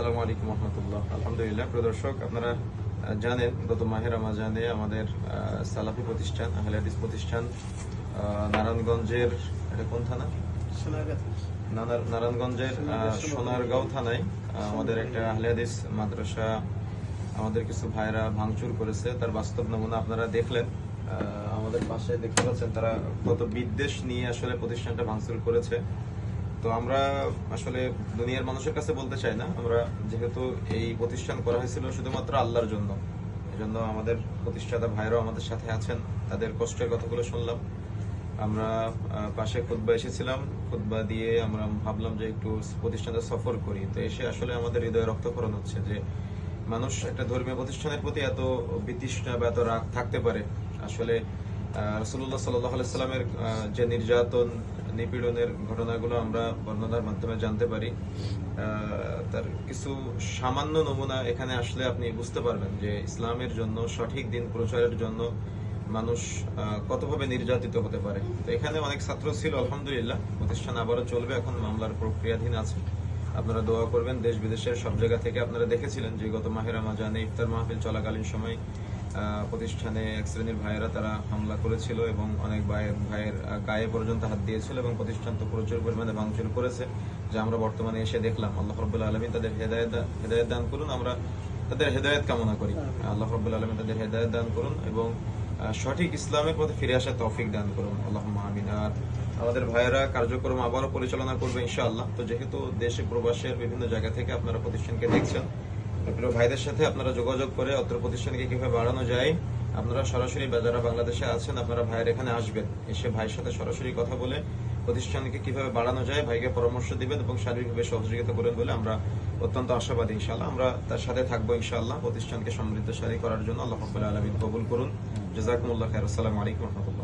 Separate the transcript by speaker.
Speaker 1: আসসালামু আলাইকুম রহমতুল্লাহ আলহামদুলিল্লাহ প্রিয় দর্শক আপনারা জানেন গত মাহের রমাজানে আমাদের সালাফি প্রতিষ্ঠান আহলে হাদিস প্রতিষ্ঠান নারায়ণগঞ্জের এটা কোন থানা? নারায়ণগঞ্জের সোনারগাঁও থানায় আমাদের একটা আহলে হাদিস মাদ্রাসা আমাদের কিছু ভাইরা ভাঙচুর করেছে তার বাস্তব নমুনা আপনারা দেখলেন। আহ, আমাদের পাশে দেখতে পাচ্ছেন তারা কত বিদ্বেষ নিয়ে আসলে প্রতিষ্ঠানটা ভাঙচুর করেছে। তো আমরা আসলে দুনিয়ার মানুষের কাছে বলতে চাই না। আমরা যেহেতু এই প্রতিষ্ঠান করা হয়েছিল শুধুমাত্র আল্লাহর জন্য, এজন্য আমাদের প্রতিষ্ঠাতা ভাইরাও আমাদের সাথে আছেন, তাদের কষ্টের কথাগুলো শুনলাম। আমরা পাশে খুতবা এসেছিলাম, খুতবা দিয়ে আমরা ভাবলাম যে একটু প্রতিষ্ঠানটা সফর করি। তো এসে আসলে আমাদের হৃদয়ে রক্তক্ষরণ হচ্ছে যে মানুষ একটা ধর্মীয় প্রতিষ্ঠানের প্রতি এত বিতৃষ্ণা বা এত রাগ থাকতে পারে। আসলে রসুল্লাহ সাল্লাহ সাল্লামের যে নির্যাতন নিপীড়নের ঘটনাগুলো আমরা বর্ণনার মাধ্যমে জানতে পারি। তার কিছু সামান্য নমুনা এখানে আসলে আপনি বুঝতে পারবেন যে ইসলামের জন্য, সঠিক দিন প্রচারের জন্য মানুষ কতভাবে নির্যাতিত হতে পারে। তো এখানে অনেক ছাত্র ছিল, আলহামদুলিল্লাহ। প্রতিষ্ঠান আবারও চলবে, এখন মামলার প্রক্রিয়াধীন আছে। আপনারা দোয়া করবেন দেশ বিদেশের সব জায়গা থেকে আপনারা দেখেছিলেন যে গত মাহের রমাজানে ইফতার মাহফিল চলাকালীন সময় প্রতিষ্ঠানে এক শ্রেণির ভাইয়েরা তারা হামলা করেছিল এবং অনেক ভাইয়ের ভাইয়ের গায়ে পর্যন্ত হাত দিয়েছিল এবং প্রতিষ্ঠান তো প্রচুর পরিমাণে ভাঙচুর করেছে, যা আমরা বর্তমানে এসে দেখলাম। আল্লাহ রব্বুল আলমী তাদের হেদায়ত হেদায়ত দান করুন, আমরা তাদের হেদায়ত কামনা করি। আল্লাহ রব্বুল আলমী তাদের হেদায়ত দান করুন এবং সঠিক ইসলামের পথে ফিরে আসার তৌফিক দান করুন। আল্লাহ আমিন। আর আমাদের ভাইয়েরা কার্যক্রম আবারও পরিচালনা করবে ইনশাআল্লাহ। তো যেহেতু দেশে প্রবাসের বিভিন্ন জায়গা থেকে আপনারা প্রতিষ্ঠানকে দেখছেন প্রিয় ভাইদের সাথে আপনারা যোগাযোগ করে অত্র প্রতিষ্ঠানকে কীভাবে বাড়ানো যায়, আপনারা সরাসরি যারা বাংলাদেশে আছেন, আপনারা ভাইয়ের এখানে আসবেন। এসে ভাইয়ের সাথে সরাসরি কথা বলে প্রতিষ্ঠানকে কীভাবে বাড়ানো যায়, ভাইকে পরামর্শ দিবেন এবং শারীরিকভাবে সহযোগিতা করবেন বলে আমরা অত্যন্ত আশাবাদী। ইনশাল্লাহ আমরা তার সাথে থাকব ইনশাআল্লাহ প্রতিষ্ঠানকে সমৃদ্ধশালী করার জন্য। আল্লাহ আলামিন কবুল করুন। জাযাকুমুল্লাহ খাইর। আসসালামু আলাইকুম রাহমাতুল্লাহ।